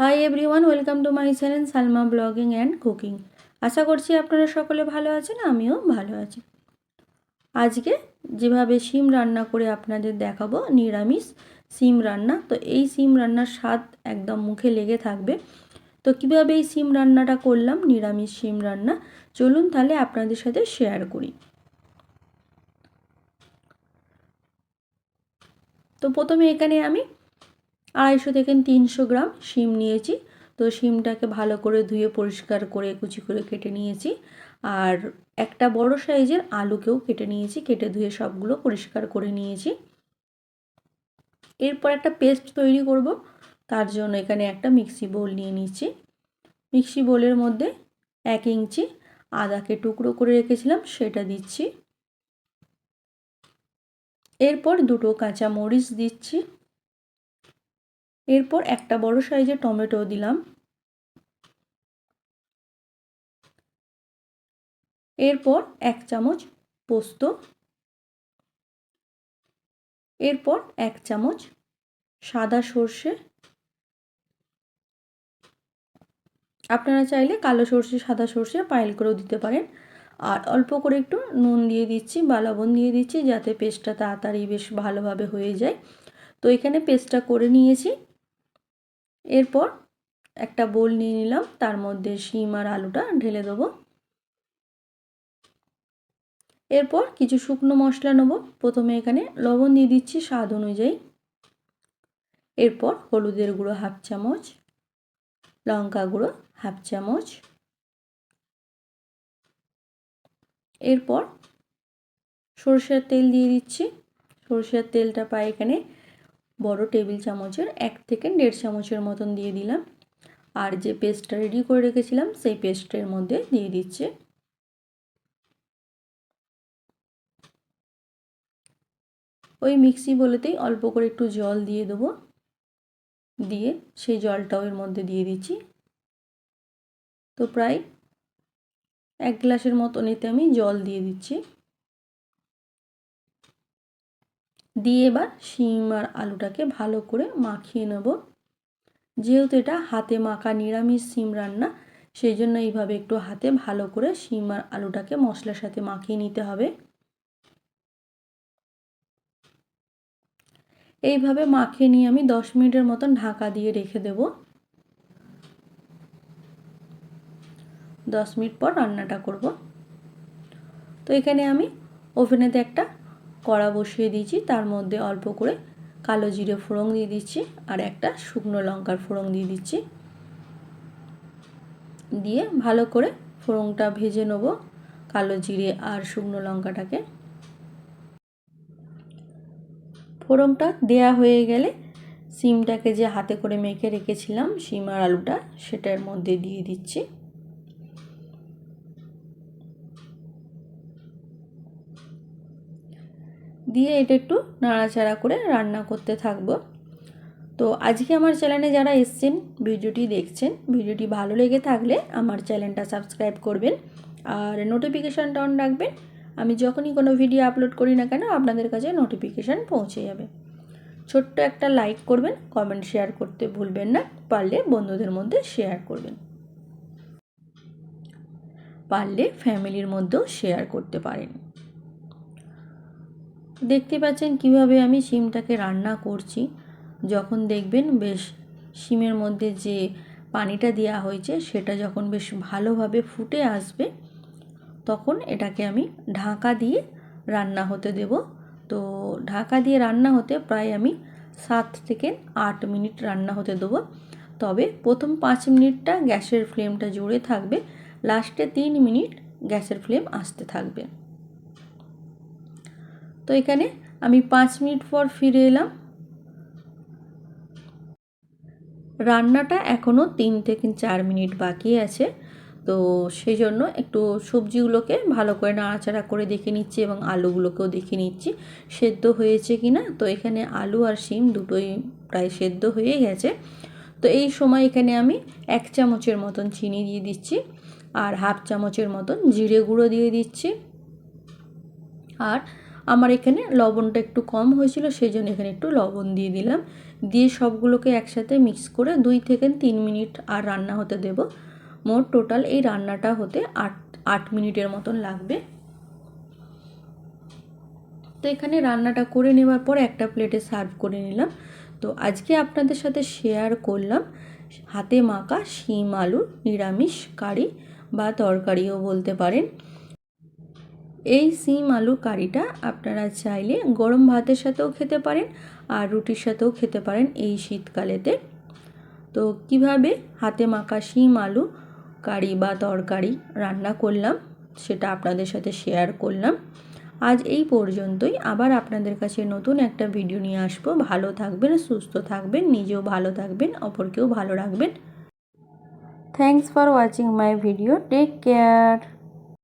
Hi everyone welcome to my channel Salma blogging and cooking আশা করছি আপনারা সকলে ভালো আছেন, আমিও ভালো আছি। আজকে যেভাবে শিম রান্না করে আপনাদের দেখাবো, নিরামিষ শিম রান্না, তো এই শিম রান্নার স্বাদ একদম মুখে লেগে থাকবে। তো কীভাবে এই শিম রান্নাটা করলাম, নিরামিষ শিম রান্না, চলুন তাহলে আপনাদের সাথে শেয়ার করি। তো প্রথমে এখানে আমি আড়াইশো থেকে তিনশো গ্রাম শিম নিয়েছি। তো শিমটাকে ভালো করে ধুয়ে পরিষ্কার করে কুচি করে কেটে নিয়েছি। আর একটা বড় সাইজের আলুকেও কেটে নিয়েছি, কেটে ধুয়ে সবগুলো পরিষ্কার করে নিয়েছি। এরপর একটা পেস্ট তৈরি করব, তার জন্য এখানে একটা মিক্সি বোল নিয়ে নিচ্ছি। মিক্সি বোলের মধ্যে এক ইঞ্চি আদাকে টুকরো করে রেখেছিলাম, সেটা দিচ্ছি। এরপর দুটো কাঁচা মরিচ দিচ্ছি। এরপর একটা বড় সাইজের টমেটো দিলাম। এরপর এক চামচ পোস্ত। এরপর এক চামচ সাদা সর্ষে। আপনারা চাইলে কালো সর্ষে, সাদা সর্ষে পাইল করেও দিতে পারেন। আর অল্প করে একটু নুন দিয়ে দিচ্ছি, বা লবণ দিয়ে দিচ্ছি, যাতে পেস্টটা তাড়াতাড়ি বেশ ভালোভাবে হয়ে যায়। তো এখানে পেস্টটা করে নিয়েছি। এরপর একটা বোল নিয়ে নিলাম, তার মধ্যে শিম আর আলুটা ঢেলে দেবো। এরপর কিছু শুকনো মশলা নেব, প্রথমে এখানে লবণ দিয়ে দিচ্ছি স্বাদ অনুযায়ী। এরপর হলুদের গুঁড়ো হাফ চামচ, লঙ্কা গুঁড়ো হাফ চামচ। এরপর সরষের তেল দিয়ে দিচ্ছি, সরষের তেলটা পাই এখানে বড় টেবিল চামচের এক থেকে দেড় চামচের মতন দিয়ে দিলাম। আর যে পেস্টটা রেডি করে রেখেছিলাম, সেই পেস্টের মধ্যে দিয়ে দিচ্ছে। ওই মিক্সি বলেতেই অল্প করে একটু জল দিয়ে দেবো। দিয়ে সেই জলটাও এর মধ্যে দিয়ে দিচ্ছি। তো প্রায় এক গ্লাসের মতন এতে আমি জল দিয়ে দিচ্ছি। দিয়ে এবার শিম আর আলুটাকে ভালো করে মাখিয়ে নেব। যেহেতু এটা হাতে মাখা নিরামিষ শিম রান্না, সেই জন্য এইভাবে একটু হাতে ভালো করে শিম আর আলুটাকে মশলার সাথে মাখিয়ে নিতে হবে। এইভাবে মাখিয়ে নিয়ে আমি দশ মিনিটের মতন ঢাকা দিয়ে রেখে দেব। দশ মিনিট পর রান্নাটা করব। তো এখানে আমি ওভেনেতে একটা কড়া বসিয়ে দিয়েছি, তার মধ্যে অল্প করে কালো জিরে ফোড়ন দিয়ে দিচ্ছি আর একটা শুকনো লঙ্কার ফোড়ন দিয়ে দিচ্ছি। দিয়ে ভালো করে ফোড়নটা ভেজে নেব কালো জিরে আর শুকনো লঙ্কাটাকে। ফোড়নটা দেয়া হয়ে গেলে সিমটাকে যে হাতে করে মেখে রেখেছিলাম, সিম আর আলুটা, সেটার মধ্যে দিয়ে দিচ্ছি। দিয়ে এটা একটু নাড়াচাড়া করে রান্না করতে থাকব। তো আজকে আমার চ্যানেলে যারা এসছেন, ভিডিওটি দেখছেন, ভিডিওটি ভালো লেগে থাকলে আমার চ্যানেলটা সাবস্ক্রাইব করবেন আর নোটিফিকেশানটা অন রাখবেন। আমি যখনই কোনো ভিডিও আপলোড করি না কেন, আপনাদের কাছে নোটিফিকেশান পৌঁছে যাবে। ছোট্ট একটা লাইক করবেন কমেন্ট শেয়ার করতে ভুলবেন না, পারলে বন্ধুদের মধ্যে শেয়ার করবেন। পারলে ফ্যামিলির মধ্যেও শেয়ার করতে পারেন। দেখতে পাচ্ছেন কীভাবে আমি শিমটাকে রান্না করছি। যখন দেখবেন বেশ শিমের মধ্যে যে পানিটা দেওয়া হয়েছে, সেটা যখন বেশ ভালোভাবে ফুটে আসবে, তখন এটাকে আমি ঢাকা দিয়ে রান্না হতে দেব। তো ঢাকা দিয়ে রান্না হতে প্রায় আমি সাত থেকে আট মিনিট রান্না হতে দেবো। তবে প্রথম পাঁচ মিনিটটা গ্যাসের ফ্লেমটা জোরে থাকবে, লাস্টে তিন মিনিট গ্যাসের ফ্লেম আসতে থাকবে। তো এখানে আমি পাঁচ মিনিট পর ফিরে এলাম। রান্নাটা এখনও তিন থেকে চার মিনিট বাকি আছে। তো সেই জন্য একটু সবজিগুলোকে ভালো করে নাড়াচাড়া করে দেখে নিচ্ছি এবং আলুগুলোকেও দেখে নিচ্ছি। সেদ্ধ হয়েছে কি না? তো এখানে আলু আর শিম দুটোই প্রায় সেদ্ধ হয়ে গেছে। তো এই সময় এখানে আমি এক চামচের মতন চিনি দিয়ে দিচ্ছি আর হাফ চামচের মতন জিরে গুঁড়ো দিয়ে দিচ্ছি। আর আমার এখানে লবণটা একটু কম হয়েছিল সেই জন্য এখানে একটু লবণ দিয়ে দিলাম। দিয়ে সবগুলোকে একসাথে মিক্স করে দুই থেকে তিন মিনিট আর রান্না হতে দেব। মোট টোটাল এই রান্নাটা হতে আট আট মিনিটের মতন লাগবে। তো এখানে রান্নাটা করে নেওয়ার পর একটা প্লেটে সার্ভ করে নিলাম। তো আজকে আপনাদের সাথে শেয়ার করলাম হাতে মাখা শিম আলুর নিরামিষ কারি বা তরকারিও বলতে পারেন। এই সিম আলু কারিটা আপনারা চাইলে গরম ভাতের সাথেও খেতে পারেন আর রুটির সাথেও খেতে পারেন এই শীতকালেতে। তো কীভাবে হাতে মাখা শিম আলু, কারি বা তরকারি রান্না করলাম সেটা আপনাদের সাথে শেয়ার করলাম। আজ এই পর্যন্তই। আবার আপনাদের কাছে নতুন একটা ভিডিও নিয়ে আসব। ভালো থাকবেন, সুস্থ থাকবেন, নিজেও ভালো থাকবেন, অপরকেও ভালো রাখবেন। Thanks for watching my video take care